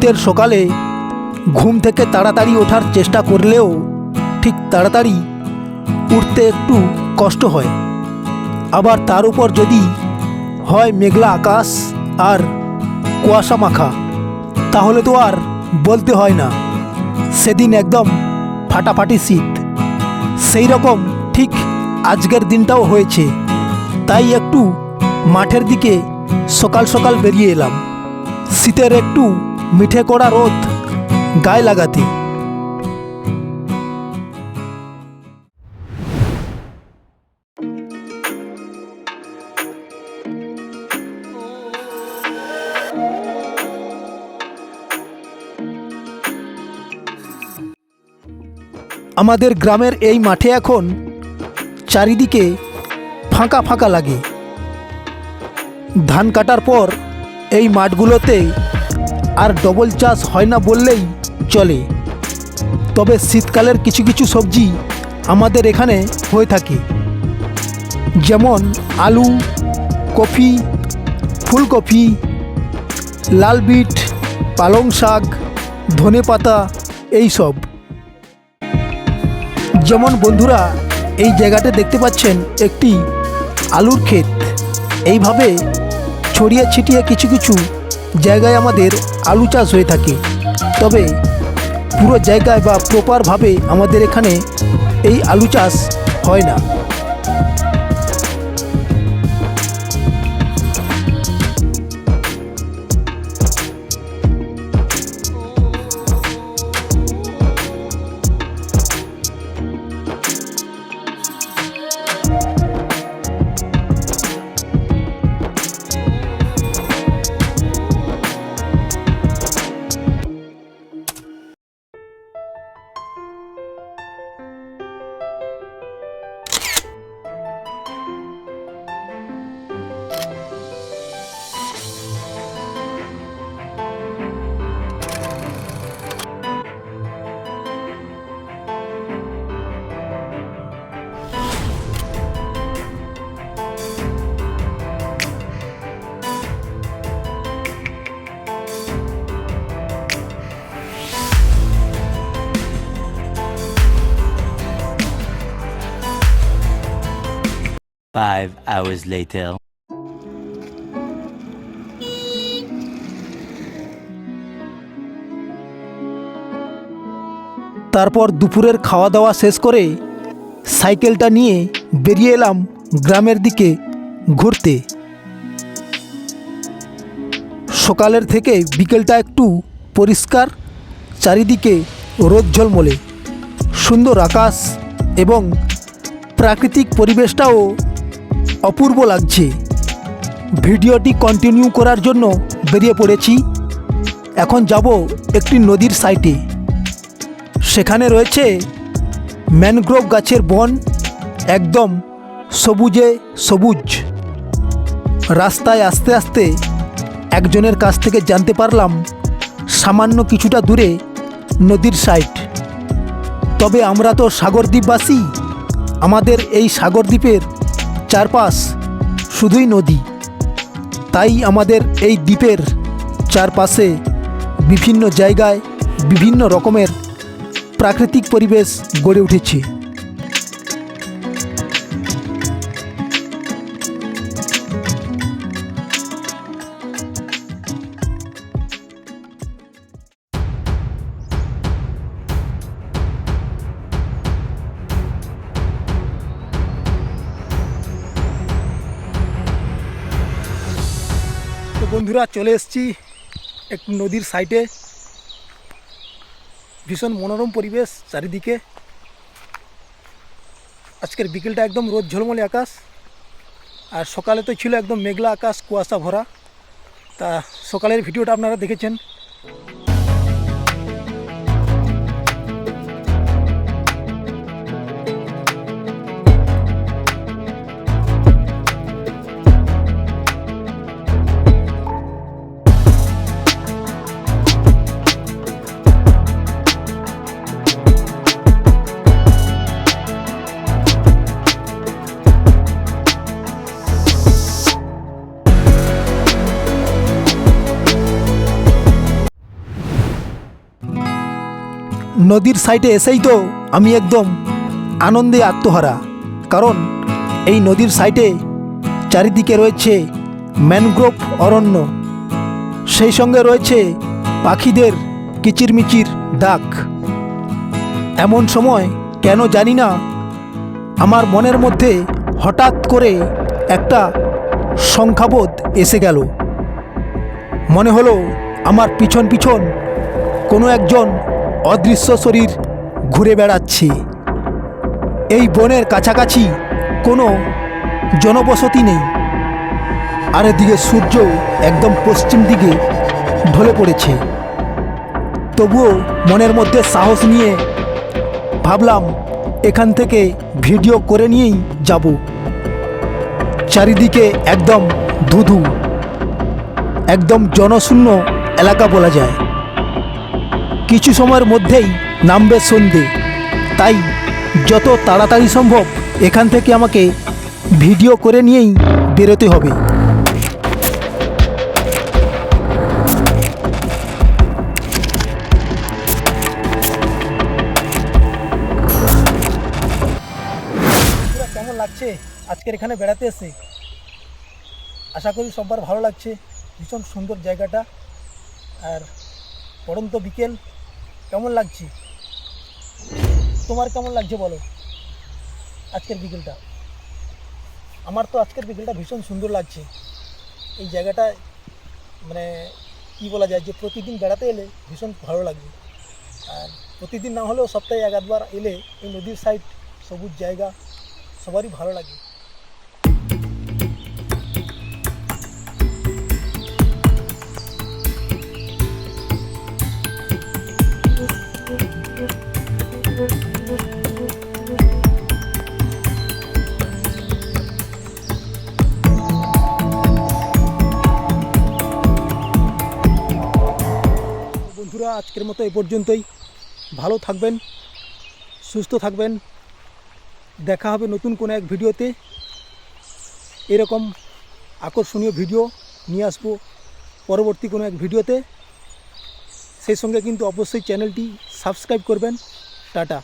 শীতের সকালে ঘুম থেকে তাড়াতাড়ি ওঠার চেষ্টা করলেও ঠিক তাড়াতাড়ি উঠতে একটু কষ্ট হয়। আবার তার উপর যদি হয় মেঘলা আকাশ আর কুয়াশা মাখা, তাহলে তো আর বলতে হয় না। সেদিন একদম ফাটাফাটি শীত। সেই রকম ঠিক আজকের দিনটাও হয়েছে। তাই একটু মাঠের দিকে সকাল সকাল বেরিয়ে এলাম। শীতের একটু মিঠে কড়া রোদ, গায়ে লাগাতে। আমাদের গ্রামের এই মাঠে এখন চারিদিকে ফাঁকা ফাঁকা লাগে। ধান কাটার পর এই মাঠগুলোতে আর ডবল চাষ হয় না বললেই চলে। তবে শীতকালের কিছু কিছু সবজি আমাদের এখানে হয়ে থাকে। যেমন আলু কফি ফুলকপি লাল বিট পালং শাক, ধনে পাতা এইসব যেমন বন্ধুরা, এই জায়গাটা দেখতে পাচ্ছেন একটি আলুর ক্ষেত। এইভাবে ছড়িয়ে ছিটিয়ে কিছু কিছু জায়গায় আমাদের আলু চাষ হয়ে থাকে। তবে পুরো জায়গায় বা প্রপারভাবে আমাদের এখানে এই আলু চাষ হয় না। Five hours later. তারপর দুপুরের খাওয়া দাওয়া শেষ করে সাইকেলটা নিয়ে বেরিয়ে এলাম গ্রামের দিকে ঘুরতে সকালের থেকে বিকেলটা একটু পরিষ্কার, চারিদিকে রোদ ঝলমলে সুন্দর আকাশ এবং প্রাকৃতিক পরিবেশটাও অপূর্ব লাগছে। ভিডিওটি কন্টিনিউ করার জন্য বেরিয়ে পড়েছি। এখন যাব একটি নদীর সাইটে সেখানে রয়েছে ম্যানগ্রোভ গাছের বন, একদম সবুজে সবুজ। রাস্তায় আস্তে আস্তে একজনের কাছ থেকে জানতে পারলাম সামান্য কিছুটা দূরে নদীর সাইট তবে আমরা তো সাগরদ্বীপবাসী, আমাদের এই সাগরদ্বীপের চারপাশ শুধুই নদী। তাই আমাদের এই দ্বীপের চারপাশে বিভিন্ন জায়গায় বিভিন্ন রকমের প্রাকৃতিক পরিবেশ গড়ে উঠেছে। বন্ধুরা, চলে এসছি একটু নদীর সাইডে ভীষণ মনোরম পরিবেশ চারিদিকে। আজকের বিকেলটা একদম রোদ ঝলমলে আকাশ। আর সকালে তো ছিল একদম মেঘলা আকাশ, কুয়াশা ভরা। তা সকালের ভিডিওটা আপনারা দেখেছেন। নদীর সাইডে এসেই তো আমি একদম আনন্দে আত্মহারা। কারণ এই নদীর সাইডে চারিদিকে রয়েছে ম্যানগ্রোভ অরণ্য। সেই সঙ্গে রয়েছে পাখিদের কিচিরমিচির ডাক। এমন সময় কেন জানি না, আমার মনের মধ্যে হঠাৎ করে একটা সংখ্যাবোধ এসে গেল। মনে হলো আমার পিছন পিছন কোনো একজন অদৃশ্য শরীর ঘুরে বেড়াচ্ছে। এই বনের কাছাকাছি কোনো জনবসতি নেই। আর এদিকে সূর্য একদম পশ্চিম দিকে ঢলে পড়েছে। তবুও মনের মধ্যে সাহস নিয়ে ভাবলাম, এখান থেকে ভিডিও করে নিয়েই যাব। চারিদিকে একদম ধুধু, একদম জনশূন্য এলাকা বলা যায়। কিছু সময়ের মধ্যেই নামবে সন্ধে। তাই যত তাড়াতাড়ি সম্ভব এখান থেকে আমাকে ভিডিও করে নিয়েই বেরোতে হবে। কেমন লাগছে? আজকের এখানে বেড়াতে এসে? আশা করি সবার ভালো লাগছে। ভীষণ সুন্দর জায়গাটা। আর পড়ন্ত বিকেল। কেমন লাগছে? তোমার কেমন লাগছে বলো? আজকের বিকেলটা। আমার তো আজকের বিকেলটা ভীষণ সুন্দর লাগছে। এই জায়গাটা মানে কি বলা যায়, যে প্রতিদিন বেড়াতে এলে ভীষণ ভালো লাগবে আর প্রতিদিন না হলেও সপ্তাহে এক আধবার এলে এই নদীর সাইড সবুজ জায়গা, সবারই ভালো লাগে। বন্ধুরা, আজকের মতো এ পর্যন্তই। ভালো থাকবেন, সুস্থ থাকবেন। দেখা হবে নতুন কোনো এক ভিডিওতে। এরকম আকর্ষণীয় ভিডিও নিয়ে আসব পরবর্তী কোনো এক ভিডিওতে। সেই সঙ্গে কিন্তু অবশ্যই চ্যানেলটি সাবস্ক্রাইব করবেন। টাটা।